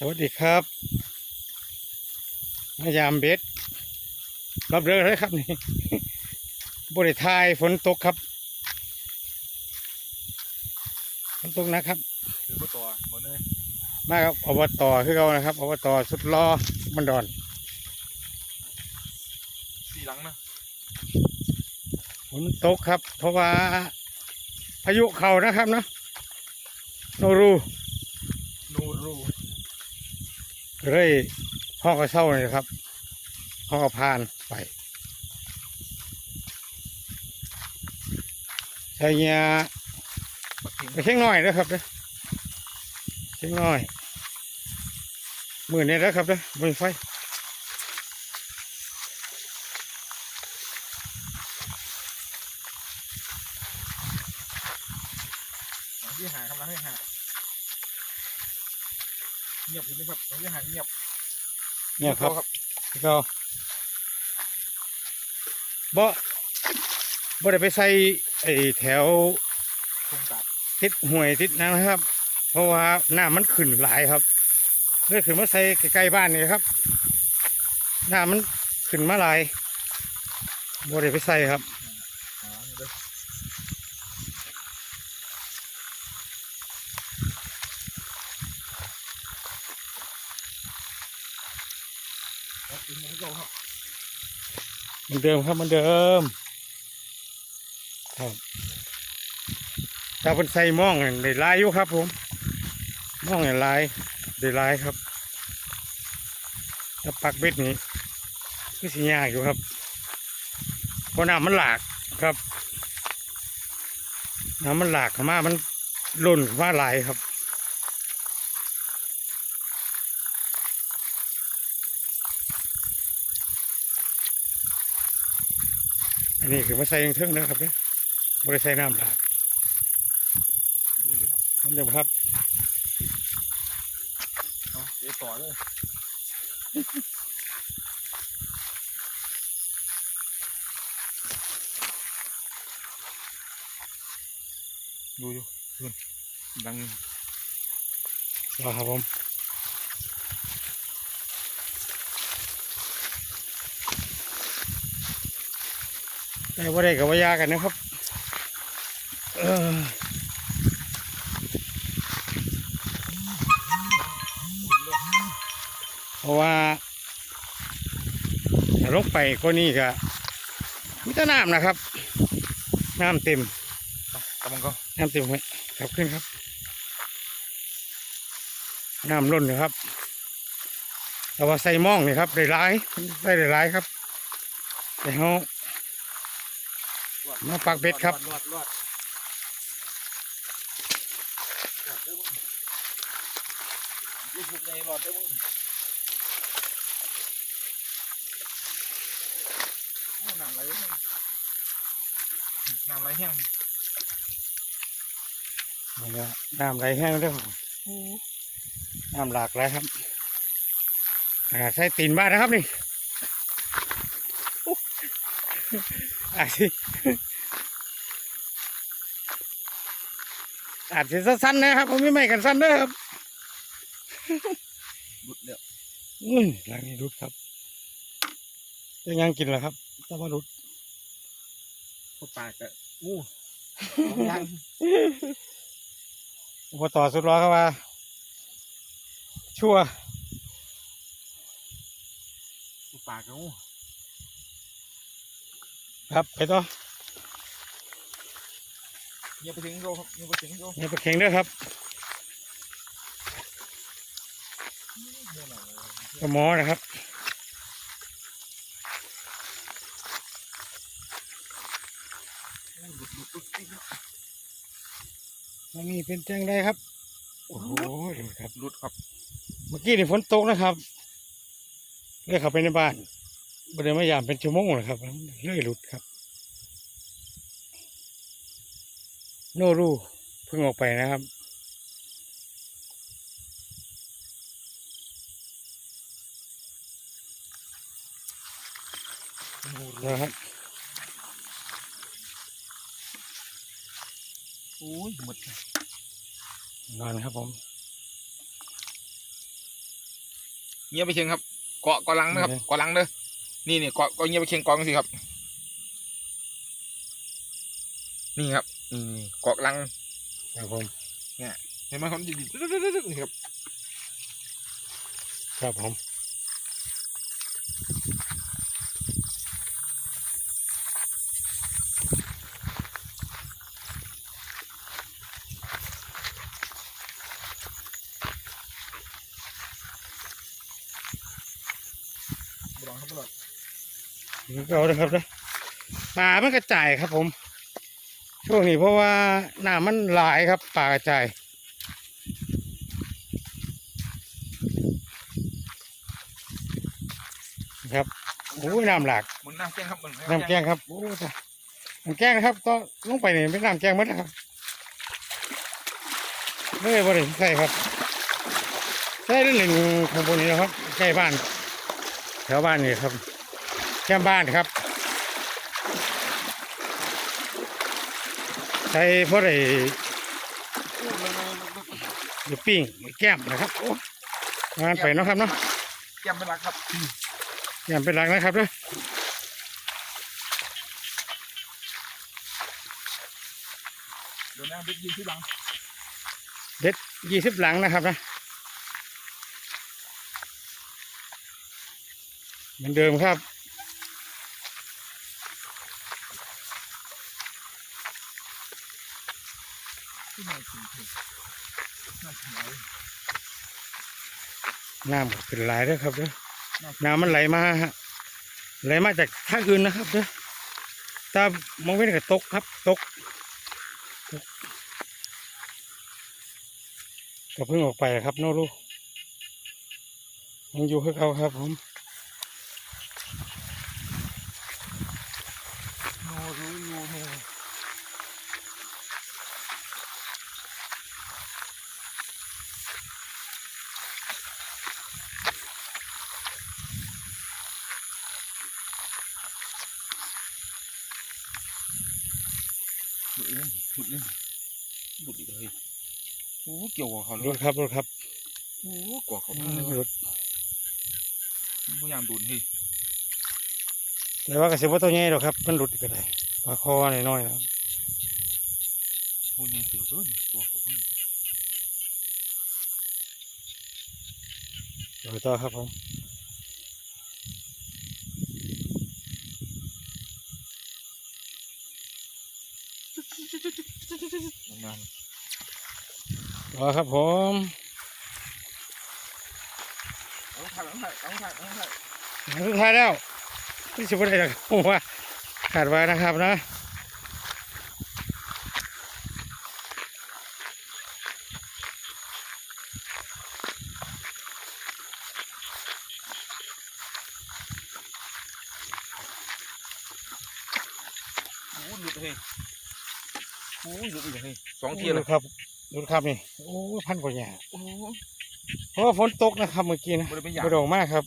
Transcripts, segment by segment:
สวัสดีครับมายามเบ็ดรับเรือเลยครับนี่บริทายฝนตกครับฝนตกนะครับคือประตัวหมดเลยมาครับอบตคือเขานะครับอบตสุดรอมันดอนสี่หลังนะฝนตกครับ เพราะว่าพายุเข้านะครับเนาะโนรู นูรู ก็เลยห้องก็เศร้าเลยครับห้องก็พานไปใช้เงี้ยไปเช็งน้อยนะครับเด้อเช็งน้อยมือนี้นะครับเด้อมือไฟ หลังที่หาครับหลังที่หาเงียบ อยู่นี่ครับหลังที่หาเงียบเนี่ยครับครับแล้วก็บ่บ่ได้ไปใส่ไอ้แถวคงตัดติดห่วยติดน้ำนะครับ เพราะว่าน้ำมันขึ้นหลายครับเลยขึ้นมาใส่ใกล้ๆบ้านนี่ครับน้ำมันขึ้นมาหลายบ่ได้ไปใส่ครับ หาเด้อครับถึงแล้วครับ เห มือนเดิมครับมือนเดิม ครับตาเป็นใส่หม่องเนี่ยได้หลายอยู่ครับผมหม่องเนี่ยลายได้หลายครับถ้าปักเบ็ดนี้ก็สิยากอยู่ครับเพราะน้ำมันหลากครับน้ำมันหลากข้ามามันหล่นข้ามาหลายครับ นนี้คือมาใส่ยังเทิงนะครับเนี่ยบริใส่น้ำหลากดูสิครับเหมันเดิมครับเอาเดี๋ยวต่อเลยดูอยู่ดูดังรอครับผม แต่ว่าได้กับว่ายากันนะครับเออเพราะว่าถ้าลงไปก็นี่ก็มิตรน้ำนะครับ น้ำเต็มกำลังก็น้ำเต็มไหมครับขึ้นครับ น้ำล้นเลยครับแต่ว่าใส่หม่องนี่ครับได้ร้ายได้ได้ร้ายครับแต่เขา มาปักเบ็ดครับรอดรอดรอดเด้อมึงยูทูบในรอดเด้อมึงโอ้น้ำไหลเด้อมึงน้ำไหลแห้งนี่ก็น้ำไหลแห้งด้วยครับน้ำหลากหลายครับขนาดใส่ตีนบ้านนะครับนี่อาจ อาจจะสั้นๆนะครับผมไม่ไม่กันสั้นเด้อครับบุดเดียวอืมหลังนี้รุดครับจะยังกินเหรอครับถ้าว่ารุดพวกปากอะอู้ยังอุปต่อสุดร้อครับว่าชั่วพวกปากอะอู้ครับไปต่อ เงียบไปถึงโรครับเงียบไปถึงโรอย่าไปแข่งเด้วยครับเงียบหน่อยกระหมอนะครับอู้หลุดหลุดหลุดหลุดอันนี้เป็นแจ้งได้ครับ โอ้โหดูครับหลุดครับ เมื่อกี้นี่ฝนตกนะครับเลยเข้าไปในบ้านบริเวณมายามเป็นชั่วโมงนะครับเลยหลุดครับ โนรูเพิ่งออกไปนะครับนูรูนะครับอู้ยหมดนอนครับผมเงียบไปเชียงครับ เกาะเกาะลังนะครับโอเคเกาะลังเด้อนี่นี่เกาะเกาะเงียบไปเชียงเกาะกันสิครับ นี่ครับ นี่นี่เกาะลังครับผมเห็นไหมครับดิดินี่ครับ ครับผมบลองครับบลองนี่ก็เอาเลยครับนะปลามันกระจายครับผม ช่วงนี้เพราะว่าน้ำมันหลายครับปลากระจายครับโอ้ยน้ำหลากมึงน้ำแกงครับมึงน้ำแกงครับโอ้ยจ้ะน้ำแกงนะครับก็ลงไปนี่เป็นน้ำแกงหมดนะครับไม่ได้บริสุทธิ์ใช่ครับใช่เรื่องหนึ่งของพวกนี้นะครับใกล้บ้าน แถวบ้านนี่ครับแก้มบ้านครับ ช้เพราะไอ้เดี๋ยวปิ้งแก้มนะครับโอ้งานไปเนาะครับเนาะแกมเป็นหลักครับแก้มเป็นหลักนะครับเนาะเดี๋ยวน้ำเด็ดยืนที่หลังยี่สิบหลังนะครับนะเหมือนเดิมครับ ที่ไห นถึงถึงน่าถึงไหนน้ำก็ขึ้นหลายเด้อครับเด้อน้ำน้ำมันไหลมาฮะไหลมาจากทางอื่นนะครับเด้อตามองเว้นก็ตกครับตกตกก็เพิ่งออกไปครับโนรูยังอยู่คือเขาครับผม โนรู้โนโนหลุดเล่นหลุดเล่นหลุดอีกเลยโอ้เกี่ยวกับเขาเลรยถครับรถครับโอ้กว่าเขารเลยถพยายามดูดเฮ้ยแต่ว่ากระสิบว่าตัวใหญ่หรอกครับ มันหลุดก็ได้ปลาคอหน่อยๆนะครับโอ้ยยังเกี่ยวเกินกว่าเขาเพิ่งเดี๋ยวต่อครับผมนาน ต่อครับผมเอาถ่ายเอาถ่ายเอาถ่ายเอาถ่ายสุดท้ายแล้วที่สิบได้หรอกผมว่าขาดไว้นะครับนะโอ้หลุดเฮ้ยโอ้หลุดอีกเฮ้ยสองเทียร์เลยครับ ดูครับนี่โอ้พันกว่าหยาโอ้เพราะว่าฝนตกนะครับเมื่อกี้นะบริเป็นอย่างกระโดงมากครับ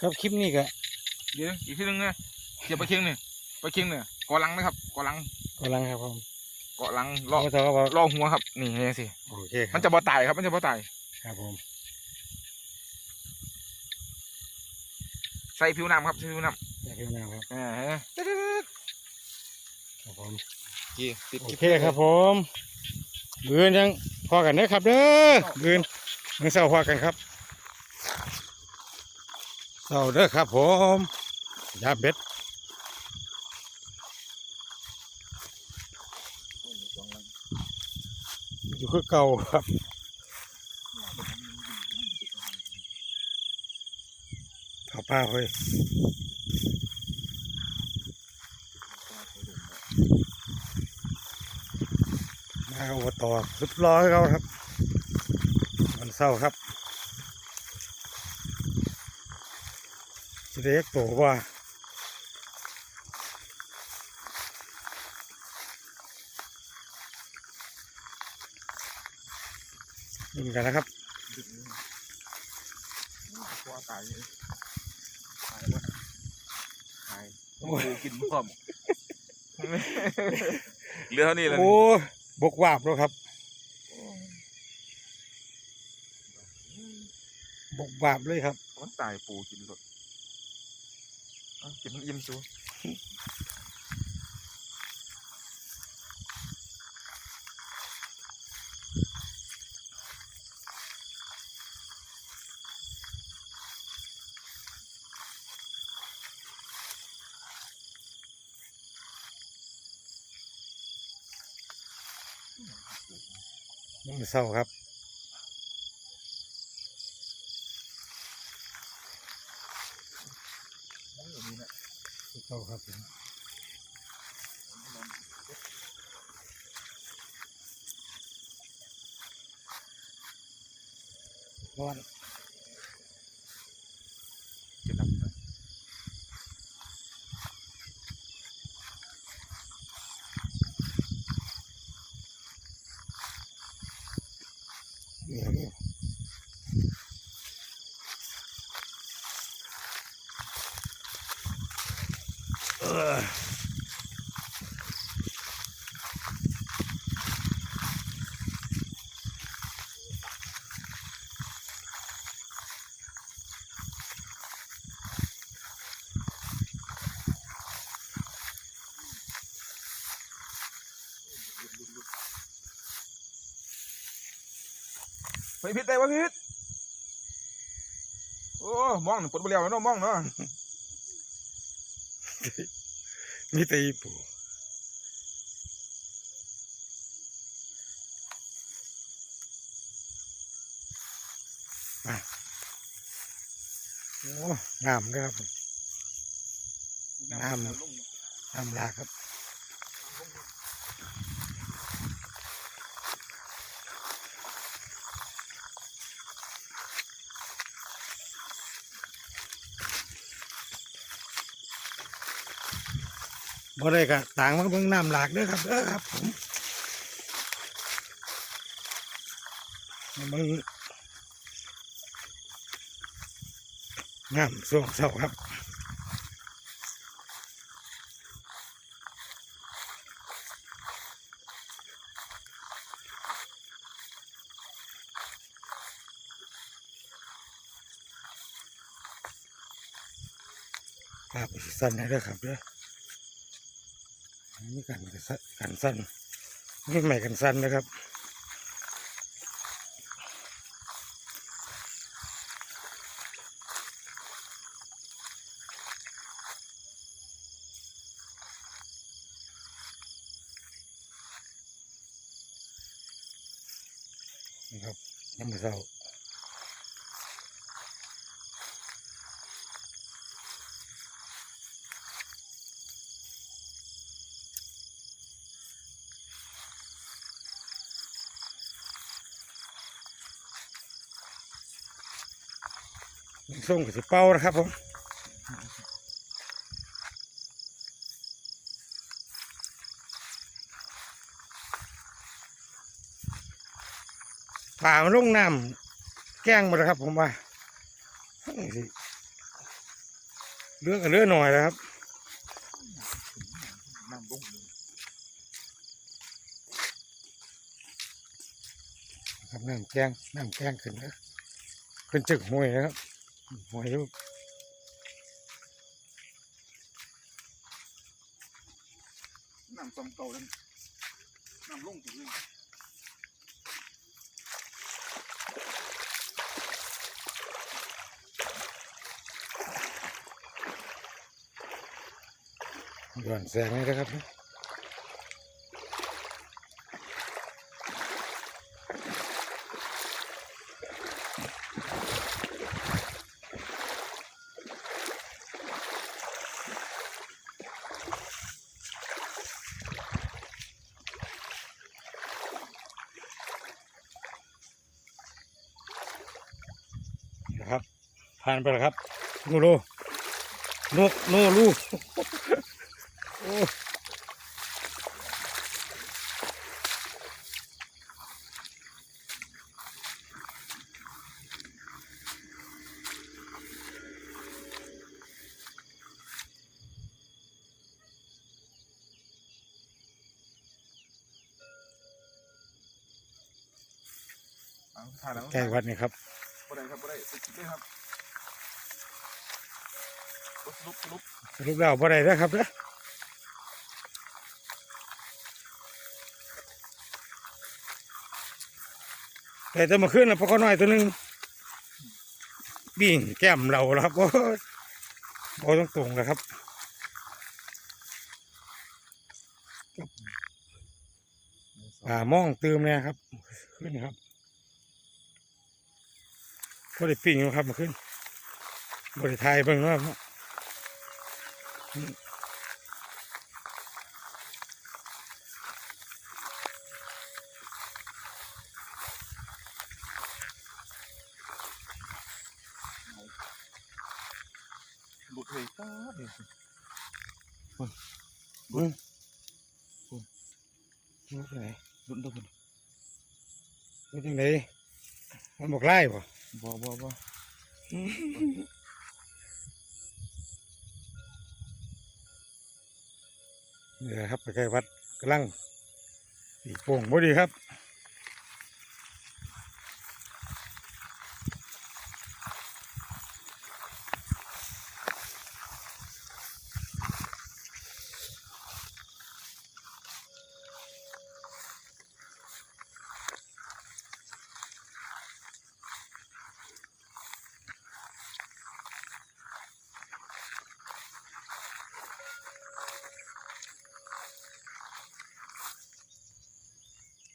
ครับคลิปนี้ก็เดี๋ยวอีกทีนึงนะเกี่ยวไปเคียงเนี่ยไปเคียงเนี่ยเกาะหลังนะครับเกาะหลังกำลังครับผมเกาะหลังล่อโอ้ต่อครับผมล่อหัวครับนี่ไงสิโอเคคมัรันบจะบ่ตายครับมันจะบ่ตายครับผม ส่ผิวน้ำครับใส่ผิวน้อยากเห็นนะครับำอ่าฮะครับผมกี่ติดโอคลิปเคครับผมบืนยังพอกันเด้อครับเด้อบืนมือเศร้าพอกันครับเศร้าเด้อครับผมยาเบ็ดอยู่คือเก่าครับข้าว ป้าเฮ้ยมาอบตสุดร้อยเขาครับ มันเศร้าครับสิเด็กโตว่ายินกันนะครับกลัวตายเลยตายแล้ว ตายโอ้โหกินพร้อมเหลือเท่านี้แล้วโอ้ยบกวาบแล้วครับ บกวาบเลยครับ มันตายปูกินรถเอากินมันอิ่มซู มันเศร้าครับเศร้าครับร้อน กินน้ำไป เหนียวเหนียวเออ ไปพิษได้ปะพิษโอ้มองหนึ่งปวดเปลี่ยวเนาะมองเนาะมีแต่อีปูมาโอ้งามเลยครับผมน้ำงามหลากครับ บ่ได้ก็ต่างมาเบิ่งน้ำหลากเด้อครับเด้อครับผมมาเบิ่งน้ำส่วงเสาครับครับสั้นให้ด้ครับเด้อ นี่กันสั้นกันสั้นนี่ใหม่กันสั้นนะครับนี่ครับน้ำมันเศร้า ส่งกับสิเป้านะครับผมป่ามันลงน้ำแกล้งหมดแล้วครับ ผมว่าเลือกกับเลือกหน่อยนะครับน้ำบุ้งครับน้ำแกล้งน้ำแกล้งขึ้นนะขึ้นจึกหวยนะครับ หวยอยู่ น้ำซ้ำเก่าเลยน้ำลงถึงเลย หย่อนแสงเลยนะครับ นะครับ ผ่านไปแล้วครับนูโลนกโนลูแก้วัดนี่ครับบ่ได้ครับบ่ได้ติดได้ครับ สรุปแล้วบ่ได้แล้วครับเด้อแต่จะมาขึ้นนะพอเขาหน้อยตัวหนึงบิ่งแก้มเราแล้วครับโอ้โอ้ต้องตรงๆแล้วครับอ่ามองตืมเนี่ยครับ ขึ้นครับก็ได้ปิ้งครับมาขึ้นบริไทยเบิ่งเนาะครับหลุดเลยป้าเดี๋ยวอืมนี่เนไงหลุดตัวมันนี่จังไดมันบอกไล่ป่ะครับไปใกล้วัดกำลังปีโป่งบ่ดีครับ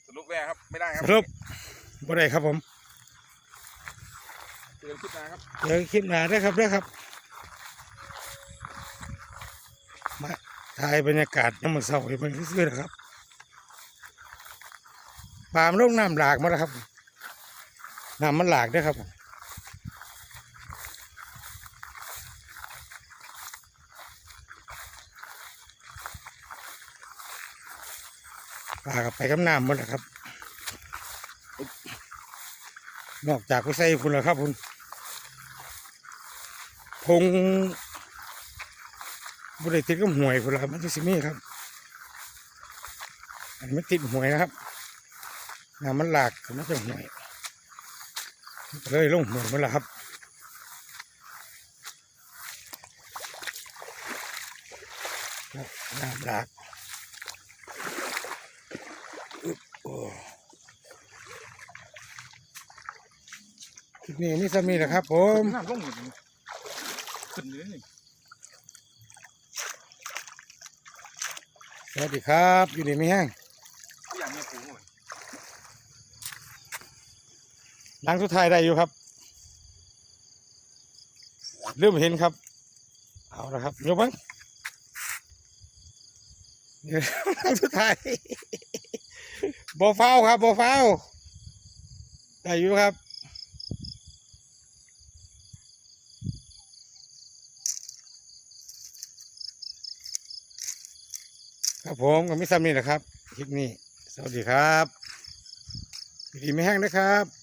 สรุปแว่ครับไม่ได้ครับ สรุป บ่ได้ครับผมเตือนขึ้นมาครับเดี๋ยวคลิปหน้าเด้อครับเด้อครับ มาถ่ายบรรยากาศน้ำมันเศร้าให้มันซื่อๆนะครับปลามนลงน้ำหลากมาแล้วครับน้ำมันหลากเด้วยครับปลากับไปกับน้ำหมดแล้วครับ นอกจากไปใส่คุณแล้วครับคุณพงบริติดกับหวยคุณแล้วครับมันจะสิมีครับ อันนี้มันติดห่วยนะครับน้ำมันหลากมันจะห่วยเลยลงห่วยมันละครับน้ำหลากโอ้ ลิปนี้มีสามีแหละครับ ผมน้ำลงหมดขึ้นเลยนี่สวัสดีครับ อยู่ดีไม่แห้งอย่างนี่ยปูหมดหลังสุดท้ายได้อยู่ครับเริ่มเห็นครับ เอาละครับยกมั้งดังสุดท้ายบอเฝ้าครับบอเฝ้าได้อยู่ครับ ครับผมกับมิซามีนะครับ คลิปนี้ สวัสดีครับดีไม่แห้งนะครับ